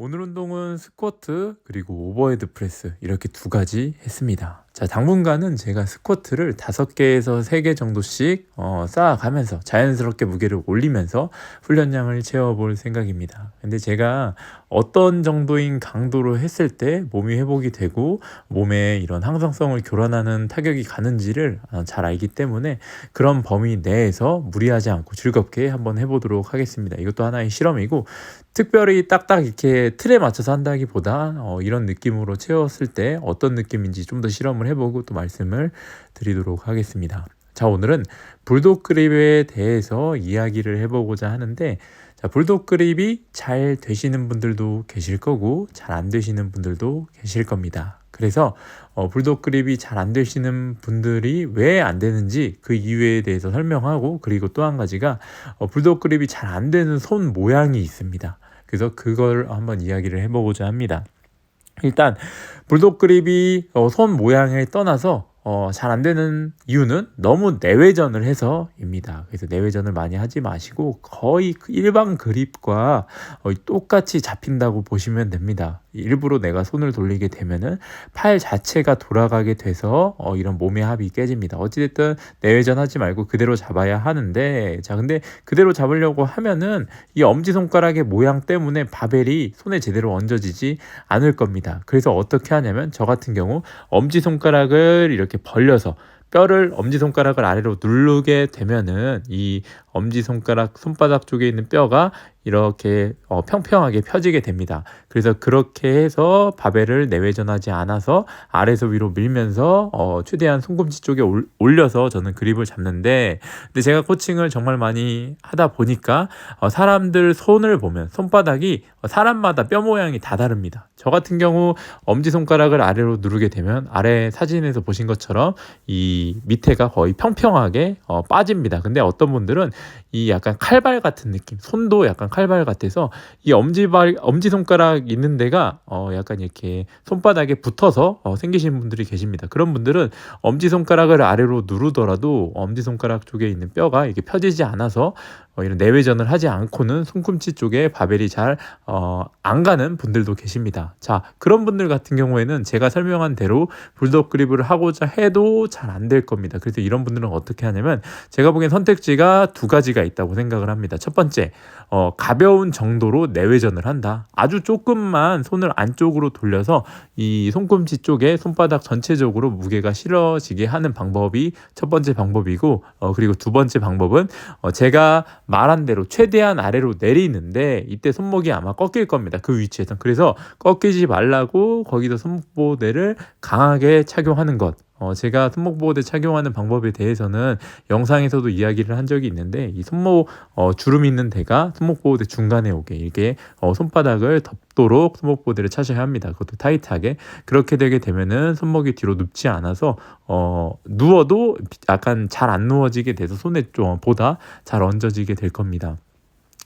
오늘 운동은 스쿼트 그리고 오버헤드 프레스 이렇게 두 가지 했습니다. 자, 당분간은 제가 스쿼트를 다섯 개에서 세개 정도씩 어, 쌓아가면서 자연스럽게 무게를 올리면서 훈련량을 채워볼 생각입니다. 근데 제가 어떤 정도인 강도로 했을 때 몸이 회복이 되고 몸에 이런 항상성을 교란하는 타격이 가는지를 어, 잘 알기 때문에 그런 범위 내에서 무리하지 않고 즐겁게 한번 해보도록 하겠습니다. 이것도 하나의 실험이고 특별히 딱딱 이렇게 틀에 맞춰서 한다기보다 어, 이런 느낌으로 채웠을 때 어떤 느낌인지 좀 더 실험을 해보고 또 말씀을 드리도록 하겠습니다. 자, 오늘은 불독 그립에 대해서 이야기를 해보고자 하는데, 자, 불독 그립이 잘 되시는 분들도 계실 거고, 잘 안 되시는 분들도 계실 겁니다. 그래서 어, 불독 그립이 잘 안 되시는 분들이 왜 안 되는지 그 이유에 대해서 설명하고, 그리고 또 한 가지가 어, 불독 그립이 잘 안 되는 손 모양이 있습니다. 그래서 그걸 한번 이야기를 해보고자 합니다. 일단 불독 그립이 어, 손 모양을 떠나서 어, 잘 안 되는 이유는 너무 내외전을 해서입니다. 그래서 내외전을 많이 하지 마시고 거의 그 일반 그립과 어, 똑같이 잡힌다고 보시면 됩니다. 일부러 내가 손을 돌리게 되면은 팔 자체가 돌아가게 돼서 어, 이런 몸의 합이 깨집니다. 어찌됐든 내외전 하지 말고 그대로 잡아야 하는데 자 근데 그대로 잡으려고 하면은 이 엄지 손가락의 모양 때문에 바벨이 손에 제대로 얹어지지 않을 겁니다. 그래서 어떻게 하냐면 저 같은 경우 엄지 손가락을 이렇게 벌려서 뼈를 엄지손가락을 아래로 누르게 되면은 이 엄지손가락 손바닥 쪽에 있는 뼈가 이렇게 어, 평평하게 펴지게 됩니다. 그래서 그렇게 해서 바벨을 내외전하지 않아서 아래에서 위로 밀면서 어, 최대한 손꿈치 쪽에 올, 올려서 저는 그립을 잡는데 근데 제가 코칭을 정말 많이 하다 보니까 어, 사람들 손을 보면 손바닥이 사람마다 뼈 모양이 다 다릅니다. 저 같은 경우 엄지손가락을 아래로 누르게 되면 아래 사진에서 보신 것처럼 이 밑에가 거의 평평하게 어, 빠집니다. 근데 어떤 분들은 이 약간 칼발 같은 느낌, 손도 약간 칼발 같아서 이 엄지발 엄지 손가락 있는 데가 어 약간 이렇게 손바닥에 붙어서 어 생기신 분들이 계십니다. 그런 분들은 엄지 손가락을 아래로 누르더라도 엄지 손가락 쪽에 있는 뼈가 이렇게 펴지지 않아서 어 이런 내외전을 하지 않고는 손꿈치 쪽에 바벨이 잘어안 가는 분들도 계십니다. 자 그런 분들 같은 경우에는 제가 설명한 대로 불독 그립을 하고자 해도 잘 안 될 겁니다. 그래서 이런 분들은 어떻게 하냐면 제가 보기엔 선택지가 두 가지가 있다고 생각을 합니다. 첫 번째 어, 가벼운 정도로 내외전을 한다. 아주 조금만 손을 안쪽으로 돌려서 이 손꿈치 쪽에 손바닥 전체적으로 무게가 실어지게 하는 방법이 첫 번째 방법이고, 어, 그리고 두 번째 방법은 어, 제가 말한 대로 최대한 아래로 내리는데 이때 손목이 아마 꺾일 겁니다. 그 위치에서. 그래서 꺾이지 말라고 거기서 손목보호대를 강하게 착용하는 것. 어, 제가 손목 보호대 착용하는 방법에 대해서는 영상에서도 이야기를 한 적이 있는데 이 손목 어, 주름 있는 데가 손목 보호대 중간에 오게 이게 어, 손바닥을 덮도록 손목 보호대를 차셔야 합니다. 그것도 타이트하게 그렇게 되게 되면은 손목이 뒤로 눕지 않아서 어, 누워도 약간 잘 안 누워지게 돼서 손에 좀 보다 잘 얹어지게 될 겁니다.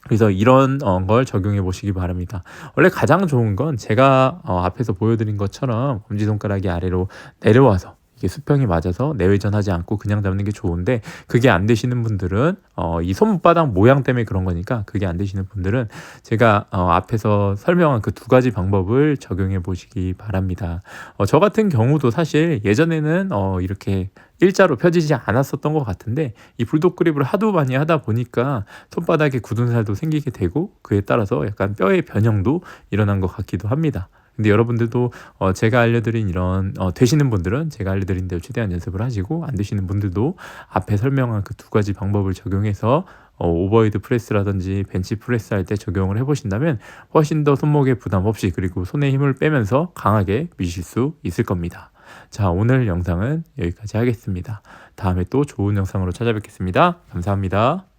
그래서 이런 어, 걸 적용해 보시기 바랍니다. 원래 가장 좋은 건 제가 어, 앞에서 보여드린 것처럼 엄지손가락이 아래로 내려와서 수평이 맞아서 내외전하지 않고 그냥 잡는 게 좋은데 그게 안 되시는 분들은 어, 이 손바닥 모양 때문에 그런 거니까 그게 안 되시는 분들은 제가 어, 앞에서 설명한 그 두 가지 방법을 적용해 보시기 바랍니다. 어, 저 같은 경우도 사실 예전에는 어, 이렇게 일자로 펴지지 않았었던 것 같은데 이 불독 그립을 하도 많이 하다 보니까 손바닥에 굳은 살도 생기게 되고 그에 따라서 약간 뼈의 변형도 일어난 것 같기도 합니다. 근데 여러분들도 어 제가 알려드린 이런 어 되시는 분들은 제가 알려드린 대로 최대한 연습을 하시고 안 되시는 분들도 앞에 설명한 그 두 가지 방법을 적용해서 어 오버헤드 프레스라든지 벤치 프레스 할 때 적용을 해보신다면 훨씬 더 손목에 부담 없이 그리고 손에 힘을 빼면서 강하게 미실 수 있을 겁니다. 자 오늘 영상은 여기까지 하겠습니다. 다음에 또 좋은 영상으로 찾아뵙겠습니다. 감사합니다.